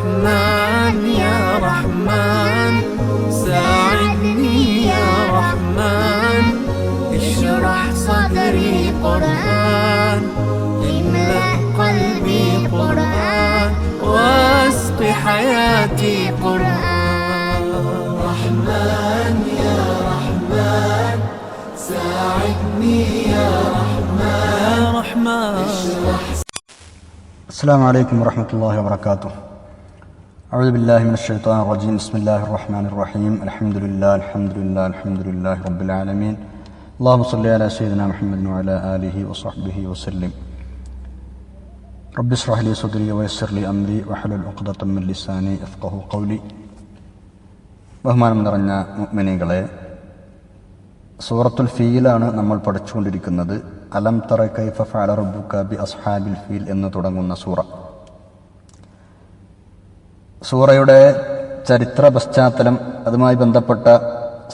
رحمن يا رحمن. ساعدني يا رحمن. اشرح صدري قرآن. املأ قلبي قرآن. واسق حياتي قرآن. رحمن يا رحمن. ساعدني يا رحمن. يا رحمن. السلام عليكم ورحمة الله وبركاته. أعوذ بالله من الشيطان الرجيم بسم الله الرحمن الرحيم الحمد لله الحمد لله الحمد لله رب العالمين اللهم صل على سيدنا محمد وعلى آله وصحبه وسلم رب اشرح لي صدري ويسر لي أمري واحلل عقدة من لساني يفقه قولي ബഹുമാനം നിറഞ്ഞ മുഅ്മിനീകളെ സൂറത്തുൽ ഫീലാണ് നമ്മൾ പഠിച്ചുകൊണ്ടിരിക്കുന്നത് അലം തറ കൈഫ ഫഅല റബ്ബുക ബി അസ്ഹാബിൽ ഫീൽ എന്ന് തുടങ്ങുന്ന സൂറ സൂറയുടെ ചരിത്ര പശ്ചാത്തലം അതുമായി ബന്ധപ്പെട്ട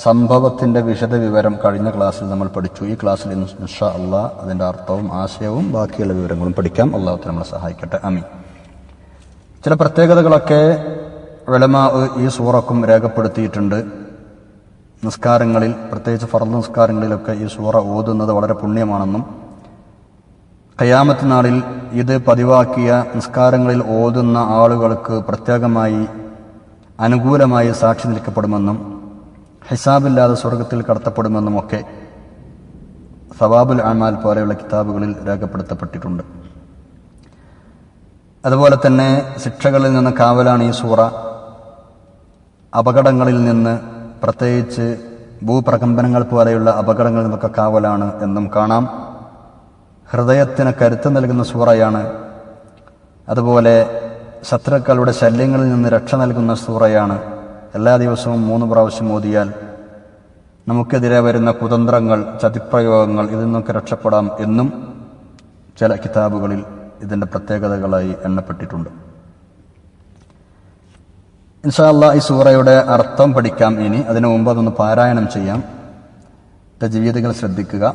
സംഭവത്തിന്റെ വിശദ വിവരം കഴിഞ്ഞ ക്ലാസ്സിൽ നമ്മൾ പഠിച്ചു. ഈ ക്ലാസ്സിൽ ഇൻഷ അള്ളാ അതിന്റെ അർത്ഥവും ആശയവും ബാക്കിയുള്ള വിവരങ്ങളും പഠിക്കാം. അള്ളാഹു നമ്മളെ സഹായിക്കട്ടെ. അമി ചില പ്രത്യേകതകളൊക്കെ വെളമാ ഈ സൂറക്കും രേഖപ്പെടുത്തിയിട്ടുണ്ട്. നിസ്കാരങ്ങളിൽ പ്രത്യേകിച്ച് ഫർദ് നിസ്കാരങ്ങളിലൊക്കെ ഈ സൂറ ഓതുന്നത് വളരെ പുണ്യമാണെന്നും കയാമത്ത് നാളിൽ ഇത് പതിവാക്കിയ നിസ്കാരങ്ങളിൽ ഓതുന്ന ആളുകൾക്ക് പ്രത്യേകമായി അനുകൂലമായി സാക്ഷി നിൽക്കപ്പെടുമെന്നും ഹിസാബില്ലാതെ സ്വർഗത്തിൽ കടത്തപ്പെടുമെന്നും ഒക്കെ സവാബുൽ അമാൽ പോലെയുള്ള കിതാബുകളിൽ രേഖപ്പെടുത്തപ്പെട്ടിട്ടുണ്ട്. അതുപോലെ തന്നെ ശിക്ഷകളിൽ നിന്ന് കാവലാണ് ഈ സൂറ. അപകടങ്ങളിൽ നിന്ന് പ്രത്യേകിച്ച് ഭൂപ്രകമ്പനങ്ങൾ പോലെയുള്ള അപകടങ്ങളിൽ നിന്നൊക്കെ കാവലാണ് എന്നും കാണാം. ഹൃദയത്തിന് കരുത്ത് നൽകുന്ന സൂറയാണ്. അതുപോലെ ശത്രുക്കളുടെ ശല്യങ്ങളിൽ നിന്ന് രക്ഷ നൽകുന്ന സൂറയാണ്. എല്ലാ ദിവസവും മൂന്ന് പ്രാവശ്യം ഓതിയാൽ നമുക്കെതിരെ വരുന്ന കുതന്ത്രങ്ങൾ ചതിപ്രയോഗങ്ങൾ ഇതിൽ നിന്നൊക്കെ രക്ഷപ്പെടാം എന്നും ചില കിതാബുകളിൽ ഇതിന്റെ പ്രത്യേകതകളായി എണ്ണപ്പെട്ടിട്ടുണ്ട്. ഇൻഷാല്ല ഈ സൂറയുടെ അർത്ഥം പഠിക്കാം ഇനി. അതിനു മുമ്പ് അതൊന്ന് പാരായണം ചെയ്യാം. ജീവിതങ്ങൾ ശ്രദ്ധിക്കുക.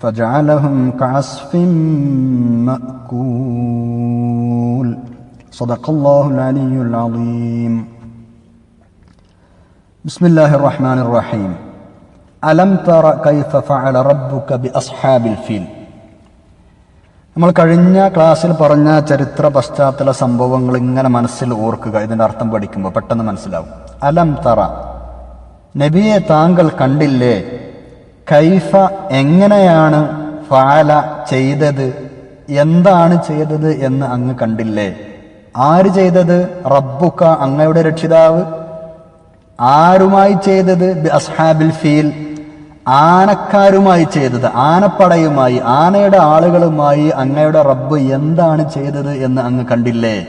فجعلهم كعصف مأكول صدق الله العلي العظيم بسم الله الرحمن الرحيم ألم تر كيف فعل ربك بأصحاب الفيل നമ്മൾ കഴിഞ്ഞ ക്ലാസ്സിൽ പറഞ്ഞ ചരിത്ര പശ്ചാത്തല സംഭവങ്ങൾ ഇങ്ങനെ മനസ്സിൽ ഓർക്കുക ഇതിന്റെ അർത്ഥം പഠിക്കുമ്പോൾ പെട്ടെന്ന് മനസ്സിലാവും അലം തറ നബിയെ താങ്കൾ കണ്ടില്ലേ കൈഫ എങ്ങനെയാണ് ഫാല ചെയ്തത്? എന്താണ് ചെയ്തത് എന്ന് അങ്ങ് കണ്ടില്ലേ? ആര് ചെയ്തത്? റബ്ബുക്ക അങ്ങയുടെ രക്ഷിതാവ്. ആരുമായി ചെയ്തത്? B അസ്ഹാബിൽ feel. ആനക്കാരുമായി ചെയ്തത് ആനപ്പടയുമായി ആനയുടെ ആളുകളുമായി അങ്ങയുടെ റബ്ബ് എന്താണ് ചെയ്തത് എന്ന് അങ്ങ് കണ്ടില്ലേ?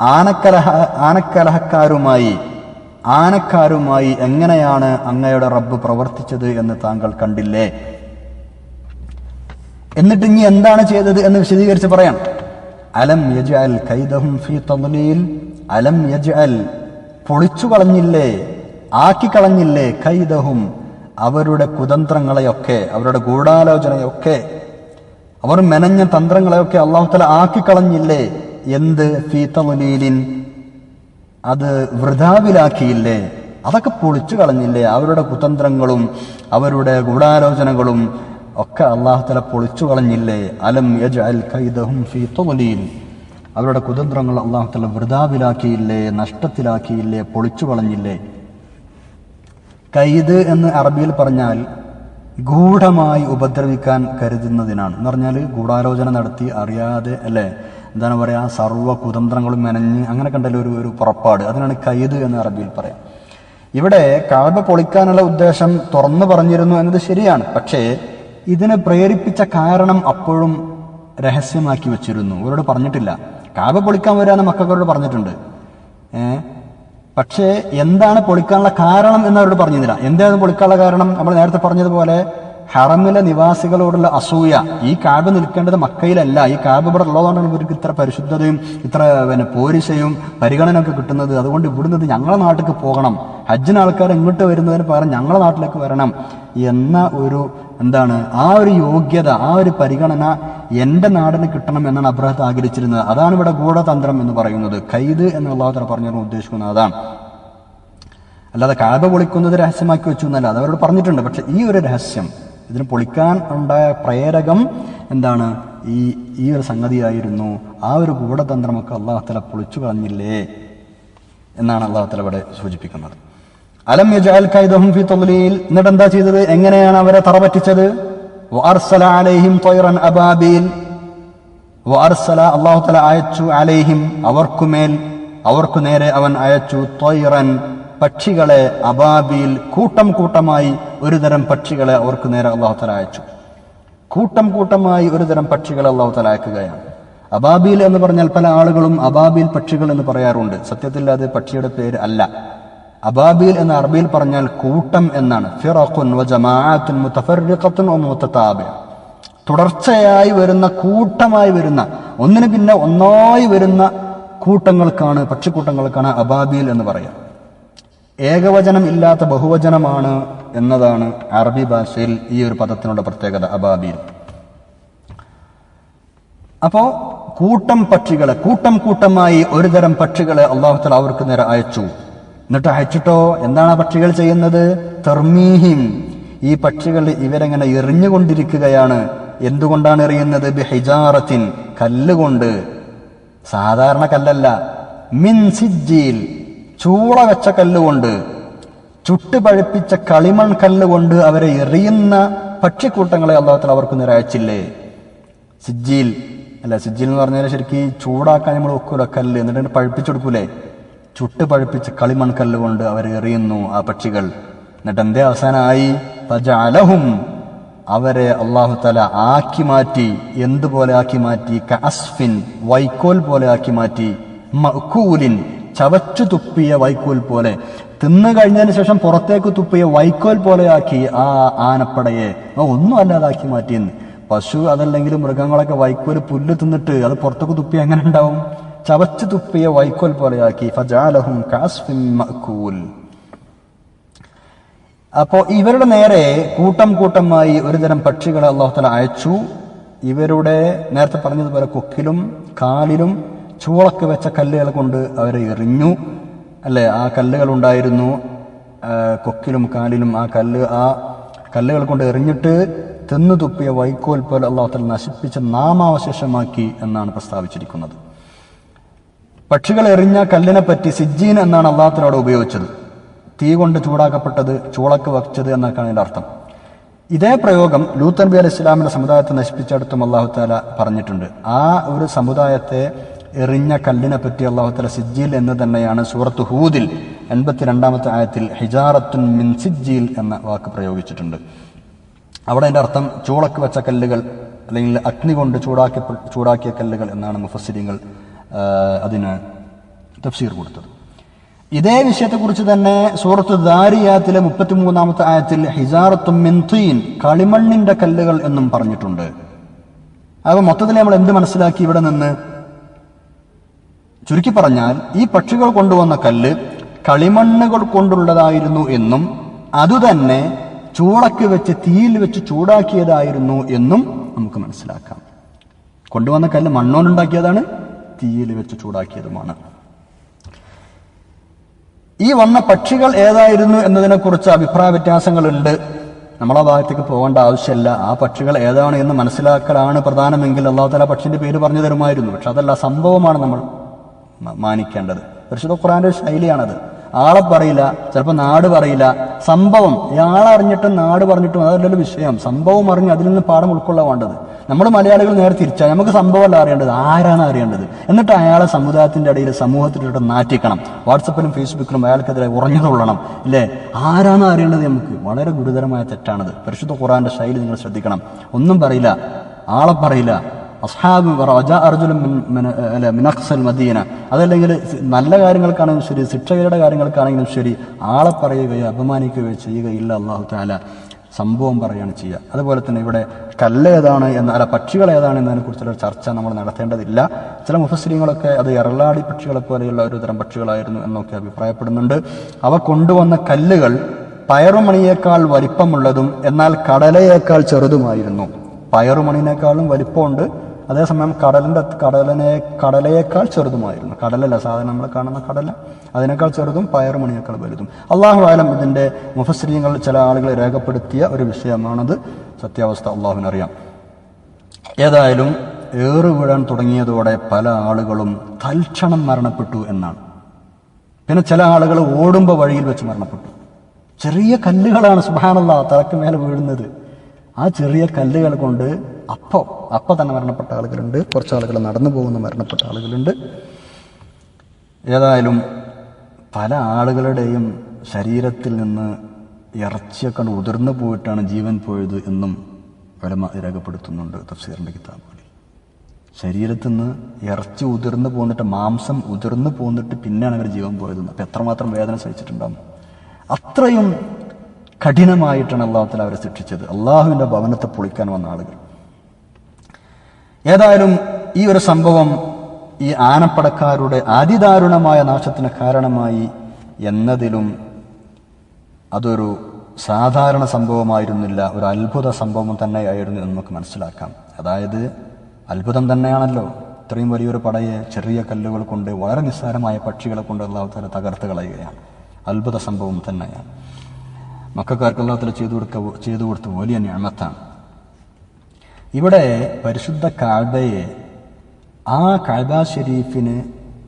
ആനക്കലഹ ആനക്കലഹക്കാരുമായി ആനക്കാരുമായി എങ്ങനെയാണ് അങ്ങയുടെ റബ്ബ് പ്രവർത്തിച്ചത് എന്ന് താങ്കൾ കണ്ടില്ലേ? എന്നിട്ട് ഇനി എന്താണ് ചെയ്തത് എന്ന് വിശദീകരിച്ച് പറയാം. അലം യജ് അൽ കൈദഹും ഫി തദ്ലീൽ അലം യജ് അൽ പൊളിച്ചു കളഞ്ഞില്ലേ? ആക്കി കളഞ്ഞില്ലേ കൈദഹും? അവരുടെ കുതന്ത്രങ്ങളെയൊക്കെ അവരുടെ ഗൂഢാലോചനയൊക്കെ അവർ മെനഞ്ഞ തന്ത്രങ്ങളെയൊക്കെ അള്ളാഹുത്തല ആക്കിക്കളഞ്ഞില്ലേ എന്ത്? ഫീ അത് വൃഥാവിലാക്കിയില്ലേ? അതൊക്കെ പൊളിച്ചു കളഞ്ഞില്ലേ? അവരുടെ കുതന്ത്രങ്ങളും അവരുടെ ഗൂഢാലോചനകളും ഒക്കെ അള്ളാഹുത്തല പൊളിച്ചു കളഞ്ഞില്ലേ? അലം യജ് അൽ കൈദഹും ഫീ അവരുടെ കുതന്ത്രങ്ങൾ അള്ളാഹുത്തല വൃതാവിലാക്കിയില്ലേ നഷ്ടത്തിലാക്കിയില്ലേ? പൊളിച്ചു കളഞ്ഞില്ലേ? കൈദ് എന്ന് അറബിയിൽ പറഞ്ഞാൽ ഗൂഢമായി ഉപദ്രവിക്കാൻ കരുതുന്നതിനാണ്. എന്ന് പറഞ്ഞാൽ ഗൂഢാലോചന നടത്തി അറിയാതെ അല്ലേ? എന്താണ് പറയുക സർവ കുതന്ത്രങ്ങളും മെനഞ്ഞ് അങ്ങനെ കണ്ടല്ലോ ഒരു ഒരു പുറപ്പാട്. അതിനാണ് കൈത് എന്ന് അറബിയിൽ പറയാം. ഇവിടെ കാബ പൊളിക്കാനുള്ള ഉദ്ദേശം തുറന്നു പറഞ്ഞിരുന്നു എന്നത് ശരിയാണ്. പക്ഷേ ഇതിനെ പ്രേരിപ്പിച്ച കാരണം അപ്പോഴും രഹസ്യമാക്കി വെച്ചിരുന്നു. അവരോട് പറഞ്ഞിട്ടില്ല. കാബ പൊളിക്കാൻ വരാന്ന് മക്കളോട് പറഞ്ഞിട്ടുണ്ട്. പക്ഷേ എന്താണ് പൊളിക്കാനുള്ള കാരണം എന്ന് അവരോട് പറഞ്ഞിരുന്നില്ല. എന്താണ് പൊളിക്കാനുള്ള കാരണം? നമ്മൾ നേരത്തെ പറഞ്ഞതുപോലെ ഹറമിലെ നിവാസികളോടുള്ള അസൂയ. ഈ കാബ് നിൽക്കേണ്ടത് മക്കയിലല്ല. ഈ കാബ് ഇവിടെ ഉള്ളതുകൊണ്ടാണ് ഇവർക്ക് ഇത്ര പരിശുദ്ധതയും ഇത്ര പിന്നെ പോരിശയും പരിഗണന ഒക്കെ കിട്ടുന്നത്. അതുകൊണ്ട് ഇവിടുന്ന് ഞങ്ങളെ നാട്ടിലേക്ക് പോകണം. ഹജ്ജിന് ആൾക്കാർ ഇങ്ങോട്ട് വരുന്നതിന് പകരം ഞങ്ങളെ നാട്ടിലേക്ക് വരണം. എന്ന ഒരു എന്താണ് ആ ഒരു യോഗ്യത ആ ഒരു പരിഗണന എന്റെ നാടിന് കിട്ടണം എന്നാണ് അബ്രഹത്ത് ആഗ്രഹിച്ചിരുന്നത്. അതാണ് ഇവിടെ ഗൂഢതന്ത്രം എന്ന് പറയുന്നത്. ഖൈദ് എന്ന് അള്ളാഹുത്തല പറഞ്ഞു ഉദ്ദേശിക്കുന്നത് അതാണ്. അല്ലാതെ കാബ പൊളിക്കുന്നത് രഹസ്യമാക്കി വെച്ചു എന്നല്ല. അത് അവരോട് പറഞ്ഞിട്ടുണ്ട്. പക്ഷെ ഈ ഒരു രഹസ്യം ഇതിന് പൊളിക്കാൻ ഉണ്ടായ പ്രേരകം എന്താണ്? ഈ ഈ ഒരു സംഗതിയായിരുന്നു. ആ ഒരു ഗൂഢതന്ത്രമൊക്കെ അള്ളാഹത്തല പൊളിച്ചു കളഞ്ഞില്ലേ എന്നാണ് അള്ളാഹത്തല ഇവിടെ സൂചിപ്പിക്കുന്നത്. അലം യജാൽ കൈദഹും ഫി തൊലീൽ എന്നിട്ട് എന്താ ചെയ്തത്? എങ്ങനെയാണ് അവരെ തറപറ്റിച്ചത്? വഅർസല അലൈഹിം ത്വയ്റൻ അബാബീൽ. അള്ളാഹുത്തല അയച്ചു അലൈഹിം അവർക്കുമേൽ അവർക്കു നേരെ അവൻ അയച്ചു തൊയ്റൻ പക്ഷികളെ അബാബിൽ. കൂട്ടം കൂട്ടമായി ഒരു തരം പക്ഷികളെ അവർക്ക് നേരെ അള്ളാഹു അള്ളാഹുത്തല അയച്ചു. കൂട്ടം കൂട്ടമായി ഒരു തരം പക്ഷികളെ അള്ളാഹു അള്ളാഹുത്തല അയക്കുകയാണ്. അബാബിൽ എന്ന് പറഞ്ഞാൽ പല ആളുകളും അബാബിൽ പക്ഷികൾ എന്ന് പറയാറുണ്ട്. സത്യത്തിൽ അത് പക്ഷിയുടെ പേര് അല്ല. അബാബിൽ എന്ന അറബിയിൽ പറഞ്ഞാൽ കൂട്ടം എന്നാണ്. തുടർച്ചയായി വരുന്ന കൂട്ടമായി വരുന്ന ഒന്നിന് പിന്നെ ഒന്നായി വരുന്ന കൂട്ടങ്ങൾക്കാണ് പക്ഷിക്കൂട്ടങ്ങൾക്കാണ് അബാബിൽ എന്ന് പറയാം ഏകവചനം ഇല്ലാത്ത ബഹുവചനമാണ് എന്നതാണ് അറബി ഭാഷയിൽ ഈ ഒരു പദത്തിനുള്ള പ്രത്യേകത അബാബീൽ. അപ്പോ കൂട്ടം പക്ഷികളെ കൂട്ടം കൂട്ടമായി ഒരു തരം പക്ഷികളെ അള്ളാഹുത്തല അവർക്ക് നേരെ അയച്ചു. എന്നിട്ട് അയച്ചിട്ടോ? എന്താണ് പക്ഷികൾ ചെയ്യുന്നത്? തെർമീഹിം. ഈ പക്ഷികൾ ഇവരെങ്ങനെ എറിഞ്ഞുകൊണ്ടിരിക്കുകയാണ്. എന്തുകൊണ്ടാണ് എറിയുന്നത്? ബിഹിജാറത്തിൻ കല്ലുകൊണ്ട്. സാധാരണ കല്ലല്ല. മിൻ സിജ്ജീൽ. ചൂള വെച്ച കല്ലുകൊണ്ട് ചുട്ട് പഴുപ്പിച്ച കളിമൺ കല്ലുകൊണ്ട് അവരെ എറിയുന്ന പക്ഷിക്കൂട്ടങ്ങളെ അള്ളാഹത്തിൽ അവർക്ക് നേരെ സിജ്ജീൽ അല്ല സിജ്ജിൽ എന്ന് പറഞ്ഞാൽ ശരിക്കും ചൂടാക്കാൻ നമ്മൾ വെക്കൂല കല്ല് എന്നിട്ട് പഴുപ്പിച്ചെടുക്കൂലേ ചുട്ട് പഴുപ്പിച്ച കളിമൺ കല്ലുകൊണ്ട് അവർ എറിയുന്നു ആ പക്ഷികൾ. എന്നിട്ട് എന്തേ അവസാനമായി പജാലഹും അവരെ അള്ളാഹു തല ആക്കി മാറ്റി എന്തുപോലെ ആക്കി മാറ്റി? കഅസ്ഫിൻ വൈക്കോൽ പോലെ ആക്കി മാറ്റി മഅ്കൂലിൻ ചവച്ചു തുപ്പിയ വൈക്കോൽ പോലെ. തിന്നു കഴിഞ്ഞതിന് ശേഷം പുറത്തേക്ക് തുപ്പിയ വൈക്കോൽ പോലെയാക്കി ആ ആനപ്പടയെ ഒന്നും അല്ലാതാക്കി മാറ്റിയെന്ന്. പശു അതല്ലെങ്കിൽ മൃഗങ്ങളൊക്കെ വൈക്കോൽ പുല്ല് തിന്നിട്ട് അത് പുറത്തേക്ക് തുപ്പി എങ്ങനെ ഉണ്ടാവും? ചവച്ചു തുപ്പിയ വൈക്കോൽ പോലെയാക്കി. ഫജാലഹും കാസ്ഫിൻ മക്കൂൽ അപ്പോ ഇവരുടെ നേരെ കൂട്ടം കൂട്ടമായി ഒരുതരം പക്ഷികളെ അള്ളാഹുത്തല അയച്ചു. ഇവരുടെ നേരത്തെ പറഞ്ഞതുപോലെ കൊക്കിലും കാലിലും ചൂളക്ക് വെച്ച കല്ലുകൾ കൊണ്ട് അവരെ എറിഞ്ഞു. അല്ലേ? ആ കല്ലുകൾ ഉണ്ടായിരുന്നു. കൊക്കിലും കാലിലും ആ കല്ല് ആ കല്ലുകൾ കൊണ്ട് എറിഞ്ഞിട്ട് തെന്നു തുപ്പിയ വൈക്കോൽ പോലെ അള്ളാഹുത്തൽ നശിപ്പിച്ച് നാമാവശേഷമാക്കി എന്നാണ് പ്രസ്താവിച്ചിരിക്കുന്നത്. പക്ഷികൾ എറിഞ്ഞ കല്ലിനെ പറ്റി സിജ്ജീൻ എന്നാണ് അള്ളാഹത്തിനോട് ഉപയോഗിച്ചത്. തീ കൊണ്ട് ചൂടാക്കപ്പെട്ടത് ചൂളക്ക് വച്ചത് എന്നൊക്കെയാണ് അതിന്റെ അർത്ഥം. ഇതേ പ്രയോഗം ലൂത്ത് നബി അലി ഇസ്ലാമിന്റെ സമുദായത്തെ നശിപ്പിച്ചെടുത്തും അള്ളാഹു താല പറഞ്ഞിട്ടുണ്ട്. ആ ഒരു സമുദായത്തെ എറിഞ്ഞ കല്ലിനെ പറ്റി അള്ളാഹു താല സിജ്ജീൽ എന്ന് തന്നെയാണ് സൂറത്ത് ഹൂദിൽ എൺപത്തിരണ്ടാമത്തെ ആയത്തിൽ ഹിജാറത്തുൻ മിൻ സിജ്ജീൽ എന്ന വാക്ക് പ്രയോഗിച്ചിട്ടുണ്ട്. അവിടെ അതിന്റെ അർത്ഥം ചൂളക്ക് വെച്ച കല്ലുകൾ അല്ലെങ്കിൽ അഗ്നി കൊണ്ട് ചൂടാക്കി ചൂടാക്കിയ കല്ലുകൾ എന്നാണ് മുഫസ്സിരിങ്ങൾ അതിന് തഫ്സീർ കൊടുത്തത്. ഇതേ വിഷയത്തെക്കുറിച്ച് തന്നെ സൂറത്ത് ദാരിയാത്തിലെ മുപ്പത്തിമൂന്നാമത്തെ ആയത്തിൽ ഹിജാറത്തും മിൻതീൻ കളിമണ്ണിന്റെ കല്ലുകൾ എന്നും പറഞ്ഞിട്ടുണ്ട്. അപ്പോൾ മൊത്തത്തിൽ നമ്മൾ എന്ത് മനസ്സിലാക്കി ഇവിടെ നിന്ന്? ചുരുക്കി പറഞ്ഞാൽ ഈ പക്ഷികൾ കൊണ്ടുവന്ന കല്ല് കളിമണ്ണുകൾ കൊണ്ടുള്ളതായിരുന്നു എന്നും അതുതന്നെ ചൂളക്ക് വെച്ച് തീയിൽ വെച്ച് ചൂടാക്കിയതായിരുന്നു എന്നും നമുക്ക് മനസ്സിലാക്കാം. കൊണ്ടുവന്ന കല്ല് മണ്ണോണ്ടുണ്ടാക്കിയതാണ് തീയിൽ വെച്ച് ചൂടാക്കിയതുമാണ്. ഈ വന്ന പക്ഷികൾ ഏതായിരുന്നു എന്നതിനെക്കുറിച്ച് അഭിപ്രായ വ്യത്യാസങ്ങളുണ്ട്. നമ്മളെ ഭാഗത്തേക്ക് പോകേണ്ട ആവശ്യമില്ല. ആ പക്ഷികൾ ഏതാണ് എന്ന് മനസ്സിലാക്കലാണ് പ്രധാനമെങ്കിൽ അള്ളാഹു താല പക്ഷിന്റെ പേര് പറഞ്ഞു തരുമായിരുന്നു. പക്ഷെ അതല്ല സംഭവമാണ് നമ്മൾ മാനിക്കേണ്ടത്. പരിശുദ്ധ ഖുറാന്റെ ഒരു ശൈലിയാണത്. ആളെ പറയില്ല ചിലപ്പോൾ നാട് പറയില്ല. സംഭവം ഇയാളെ അറിഞ്ഞിട്ടും നാട് പറഞ്ഞിട്ടും അതല്ലല്ലോ വിഷയം. സംഭവം അറിഞ്ഞ് അതിൽ നിന്ന് പാഠം ഉൾക്കൊള്ളാൻ വേണ്ടത് നമ്മൾ മലയാളികൾ നേരെ തിരിച്ചാൽ നമുക്ക് സംഭവമല്ല അറിയേണ്ടത്. ആരാണ് അറിയേണ്ടത്? എന്നിട്ട് അയാളെ സമുദായത്തിന്റെ ഇടയിൽ സമൂഹത്തിലിട്ട് നാറ്റിക്കണം. വാട്സപ്പിലും ഫേസ്ബുക്കിലും അയാൾക്കെതിരെ ഉറഞ്ഞതുള്ളണം. ഇല്ലേ? ആരാണ് അറിയേണ്ടത് നമുക്ക്? വളരെ ഗുരുതരമായ തെറ്റാണത്. പരിശുദ്ധ ഖുറാന്റെ ശൈലി നിങ്ങൾ ശ്രദ്ധിക്കണം. ഒന്നും പറയില്ല ആളെ പറയില്ല അസ്ഹാബ് റോജ അർജുലും അല്ലെ മിന- അല്ല, മിനഖ്സൽ മദീന. അതല്ലെങ്കിൽ നല്ല കാര്യങ്ങൾക്കാണെങ്കിലും ശരി ശിക്ഷകരുടെ കാര്യങ്ങൾക്കാണെങ്കിലും ശരി ആളെ പറയുകയോ അപമാനിക്കുകയോ ചെയ്യുകയില്ല അള്ളാഹു താല സംഭവം പറയുകയാണ് ചെയ്യുക. അതുപോലെ തന്നെ ഇവിടെ കല്ല് ഏതാണ് എന്ന അല്ല പക്ഷികൾ ഏതാണ് എന്നതിനെ കുറിച്ചുള്ള ചർച്ച നമ്മൾ നടത്തേണ്ടതില്ല. ചില മുഫസ്ലിങ്ങളൊക്കെ അത് എറളാടി പക്ഷികളെ പോലെയുള്ള ഒരു തരം പക്ഷികളായിരുന്നു എന്നൊക്കെ അഭിപ്രായപ്പെടുന്നുണ്ട്. അവ കൊണ്ടുവന്ന കല്ലുകൾ പയറുമണിയേക്കാൾ വലിപ്പമുള്ളതും എന്നാൽ കടലയേക്കാൾ ചെറുതുമായിരുന്നു. പയറുമണിനേക്കാളും വലിപ്പമുണ്ട് അതേസമയം കടലിന്റെ കടലിനെ കടലയേക്കാൾ ചെറുതുമായിരുന്നു. കടലല്ല സാധാരണ നമ്മൾ കാണുന്ന കടല. അതിനേക്കാൾ ചെറുതും പയറുമണിയേക്കാൾ വലുതും. അള്ളാഹു ആലം ഇതിന്റെ മുഫസ്രീങ്ങൾ ചില ആളുകൾ രേഖപ്പെടുത്തിയ ഒരു വിഷയമാണത്. സത്യാവസ്ഥ അള്ളാഹുവിനറിയാം ഏതായാലും ഏറ് വീഴാൻ തുടങ്ങിയതോടെ പല ആളുകളും തൽക്ഷണം മരണപ്പെട്ടു എന്നാണ്. പിന്നെ ചില ആളുകൾ ഓടുമ്പോൾ വഴിയിൽ വെച്ച് മരണപ്പെട്ടു. ചെറിയ കല്ലുകളാണ് സുബാനുള്ള തലക്ക് മേലെ വീഴുന്നത്. ആ ചെറിയ കല്ലുകൾ കൊണ്ട് അപ്പോൾ അപ്പ തന്നെ മരണപ്പെട്ട ആളുകളുണ്ട്. കുറച്ച് ആളുകൾ നടന്നു പോകുന്ന മരണപ്പെട്ട ആളുകളുണ്ട്. ഏതായാലും പല ആളുകളുടെയും ശരീരത്തിൽ നിന്ന് ഇറച്ചിയൊക്കെ ഉതിർന്നു പോയിട്ടാണ് ജീവൻ പോയത് എന്നും വലമ രേഖപ്പെടുത്തുന്നുണ്ട് തഫ്സീറിന്റെ കിതാബുകളിൽ. ശരീരത്തിൽ നിന്ന് ഇറച്ചി ഉതിർന്നു പോന്നിട്ട് മാംസം ഉതിർന്നു പോന്നിട്ട് പിന്നെയാണ് അവർ ജീവൻ പോയത് അപ്പം എത്രമാത്രം വേദന സഹിച്ചിട്ടുണ്ടാകും അത്രയും കഠിനമായിട്ടാണ് അള്ളാഹുത്തല അവരെ ശിക്ഷിച്ചത്. അള്ളാഹുവിന്റെ ഭവനത്തെ പൊളിക്കാൻ വന്ന ആളുകൾ. ഏതായാലും ഈ ഒരു സംഭവം ഈ ആനപ്പടക്കാരുടെ അതിദാരുണമായ നാശത്തിന് കാരണമായി എന്നതിലും അതൊരു സാധാരണ സംഭവമായിരുന്നില്ല ഒരു അത്ഭുത സംഭവം തന്നെയായിരുന്നു എന്ന് നമുക്ക് മനസ്സിലാക്കാം. അതായത് അത്ഭുതം തന്നെയാണല്ലോ. ഇത്രയും വലിയൊരു പടയെ ചെറിയ കല്ലുകൾ കൊണ്ട് വളരെ നിസ്സാരമായ പക്ഷികളെ കൊണ്ട് അള്ളാഹുത്താല തകർത്ത് കളയുകയാണ്. അത്ഭുത സംഭവം തന്നെയാണ്. മക്കാർക്ക് അള്ളാഹുത്താല ചെയ്തു കൊടുക്ക ചെയ്തു കൊടുത്ത വലിയ ഞാമത്താണ് ഇവിടെ പരിശുദ്ധ കാഴ്ബയെ ആ കാഴ്ബ ഷെരീഫിന്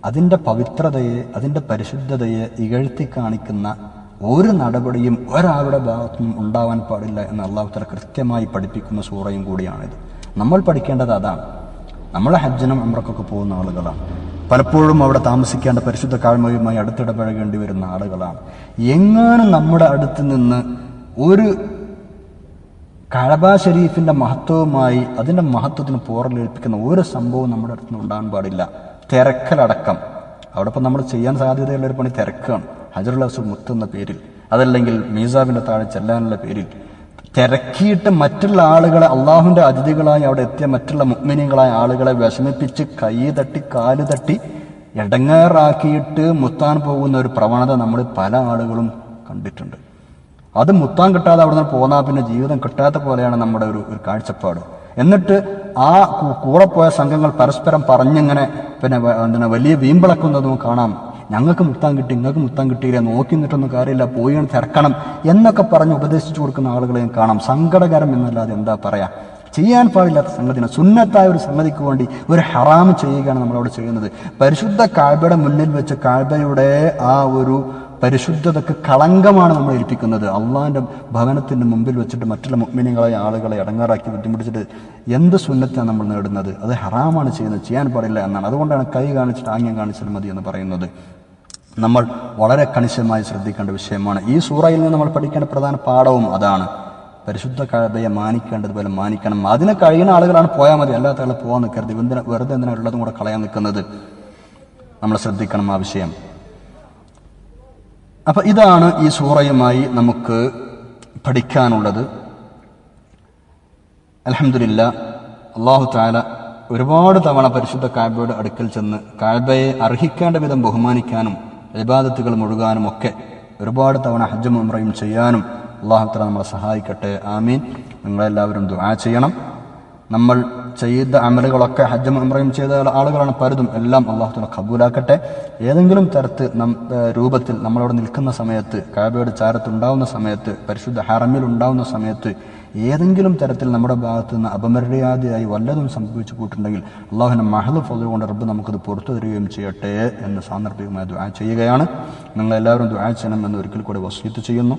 അതിന്റെ പവിത്രതയെ അതിന്റെ പരിശുദ്ധതയെ ഇകഴ്ത്തി കാണിക്കുന്ന ഒരു നടപടിയും ഒരാളുടെ ഭാഗത്തുനിന്നും ഉണ്ടാവാൻ പാടില്ല എന്ന് അള്ളാഹുത്തല കൃത്യമായി പഠിപ്പിക്കുന്ന സൂറയും കൂടിയാണിത്. നമ്മൾ പഠിക്കേണ്ടത് അതാണ്. നമ്മൾ ഹജ്ജനും അമ്രക്കൊക്കെ പോകുന്ന ആളുകളാണ്. പലപ്പോഴും അവിടെ താമസിക്കേണ്ട പരിശുദ്ധ കാഴ്മയുമായി അടുത്തിടപഴകേണ്ടി വരുന്ന ആളുകളാണ്. എങ്ങാനും നമ്മുടെ അടുത്ത് നിന്ന് ഒരു കഴബ ഷരീഫിന്റെ മഹത്വവുമായി അതിന്റെ മഹത്വത്തിന് പോറലേൽപ്പിക്കുന്ന ഒരു സംഭവം നമ്മുടെ അടുത്ത് നിന്ന് ഉണ്ടാകാൻ പാടില്ല. തിരക്കലടക്കം. അവിടെ ഇപ്പം നമ്മൾ ചെയ്യാൻ സാധ്യതയുള്ള ഒരു പണി തിരക്കാണ്. ഹജറുൽ അസു മുത്ത് എന്ന പേരിൽ. അതല്ലെങ്കിൽ മീസാബിന്റെ താഴെ ചെല്ലാനുള്ള പേരിൽ. തിരക്കിയിട്ട് മറ്റുള്ള ആളുകളെ അള്ളാഹുവിന്റെ അതിഥികളായി അവിടെ എത്തിയ മറ്റുള്ള മുഗ്മിനികളായ ആളുകളെ വിഷമിപ്പിച്ച് കൈ തട്ടി കാൽ തട്ടി ഇടങ്ങേറാക്കിയിട്ട് മുത്താൻ പോകുന്ന ഒരു പ്രവണത നമ്മൾ പല ആളുകളും കണ്ടിട്ടുണ്ട്. അത് മുത്താൻ കിട്ടാതെ അവിടെ നിന്ന് പോന്നാൽ പിന്നെ ജീവിതം കിട്ടാത്ത പോലെയാണ് നമ്മുടെ ഒരു ഒരു കാഴ്ചപ്പാട്. എന്നിട്ട് ആ കൂടെ പോയ സംഘങ്ങൾ പരസ്പരം പറഞ്ഞിങ്ങനെ പിന്നെ എന്താണ് വലിയ വീമ്പിളക്കുന്നതും കാണാം. ഞങ്ങൾക്ക് മുത്താൻ കിട്ടി നിങ്ങൾക്ക് മുത്താൻ കിട്ടിയില്ല നോക്കി നിന്നിട്ടൊന്നും കാര്യമില്ല പോയി തിരക്കണം എന്നൊക്കെ പറഞ്ഞ് ഉപദേശിച്ചു കൊടുക്കുന്ന ആളുകളെയും കാണാം. സങ്കടകരം എന്നല്ലാതെ എന്താ പറയാ? ചെയ്യാൻ പാടില്ലാത്ത സംഗതിയാണ്. സുന്നത്തായ ഒരു സംഗതിക്ക് വേണ്ടി ഒരു ഹറാം ചെയ്യുകയാണ് നമ്മളവിടെ ചെയ്യുന്നത്. പരിശുദ്ധ കാഴ്ബയുടെ മുന്നിൽ വെച്ച് കാഴ്ബയുടെ ആ ഒരു പരിശുദ്ധതക്ക് കളങ്കമാണ് നമ്മൾ ഏൽപ്പിക്കുന്നത്. അള്ളാഹിന്റെ ഭവനത്തിന്റെ മുമ്പിൽ വെച്ചിട്ട് മറ്റുള്ള മുഗ്മിനികളെ ആളുകളെ അടങ്ങാറാക്കി ബുദ്ധിമുട്ടിച്ചിട്ട് എന്ത് സുന്നത്താണ് നമ്മൾ നേടുന്നത്? അത് ഹറാമാണ് ചെയ്യുന്നത്. ചെയ്യാൻ പാടില്ല എന്നാണ്. അതുകൊണ്ടാണ് കൈ കാണിച്ചിട്ട് ആംഗ്യം കാണിച്ചാൽ മതി എന്ന് പറയുന്നത്. നമ്മൾ വളരെ കണിശമായി ശ്രദ്ധിക്കേണ്ട വിഷയമാണ്. ഈ സൂറയിൽ നിന്ന് നമ്മൾ പഠിക്കേണ്ട പ്രധാന പാഠവും അതാണ്. പരിശുദ്ധ കഴബയെ മാനിക്കേണ്ടതുപോലെ മാനിക്കണം. അതിന് കഴിയുന്ന ആളുകളാണ് പോയാൽ മതി. അല്ലാത്ത ആളെ പോകാൻ നിൽക്കരുത്. വെറുതെ എന്തിനാ ഉള്ളതും കൂടെ കളയാൻ നിൽക്കുന്നത്? നമ്മൾ ശ്രദ്ധിക്കണം ആ വിഷയം. അപ്പൊ ഇതാണ് ഈ സൂറയുമായി നമുക്ക് പഠിക്കാനുള്ളത്. അലഹമില്ല അള്ളാഹു താല ഒരുപാട് തവണ പരിശുദ്ധ കാബയുടെ അടുക്കൽ ചെന്ന് കാബയെ അർഹിക്കേണ്ട വിധം ബഹുമാനിക്കാനും ഇബാദത്തുകൾ മുഴുകാനും ഒക്കെ ഒരുപാട് തവണ ഹജ്ജും ഉമ്രയും ചെയ്യാനും അള്ളാഹു താല നമ്മളെ സഹായിക്കട്ടെ. ആമീൻ. നിങ്ങളെല്ലാവരും ദുആ ചെയ്യണം. നമ്മൾ ചെയ്ത അമലുകളൊക്കെ ഹജ്ജും അമറയും ചെയ്ത ആളുകളാണ്. പലതും എല്ലാം അള്ളാഹുത്തുള്ള കബൂലാക്കട്ടെ ഏതെങ്കിലും തരത്ത് നം രൂപത്തിൽ നമ്മളവിടെ നിൽക്കുന്ന സമയത്ത് കാബയുടെ ചാരത്തുണ്ടാവുന്ന സമയത്ത് പരിശുദ്ധ ഹറമിൽ ഉണ്ടാവുന്ന സമയത്ത് ഏതെങ്കിലും തരത്തിൽ നമ്മുടെ ഭാഗത്ത് നിന്ന് അപമര്യാദയായി വല്ലതും സംഭവിച്ചു പോയിട്ടുണ്ടെങ്കിൽ അള്ളാഹുവിന്റെ മഹദ് ഫضل കൊണ്ട് റബ്ബ് നമുക്കത് പുറത്തു തരികയും ചെയ്യട്ടെ എന്ന് സാന്ദർഭികമായി ദുആ ചെയ്യുകയാണ്. നിങ്ങളെല്ലാവരും ദുആ ചെയ്യണമെന്ന് ഒരിക്കൽ കൂടി വസ്തു ചെയ്യുന്നു.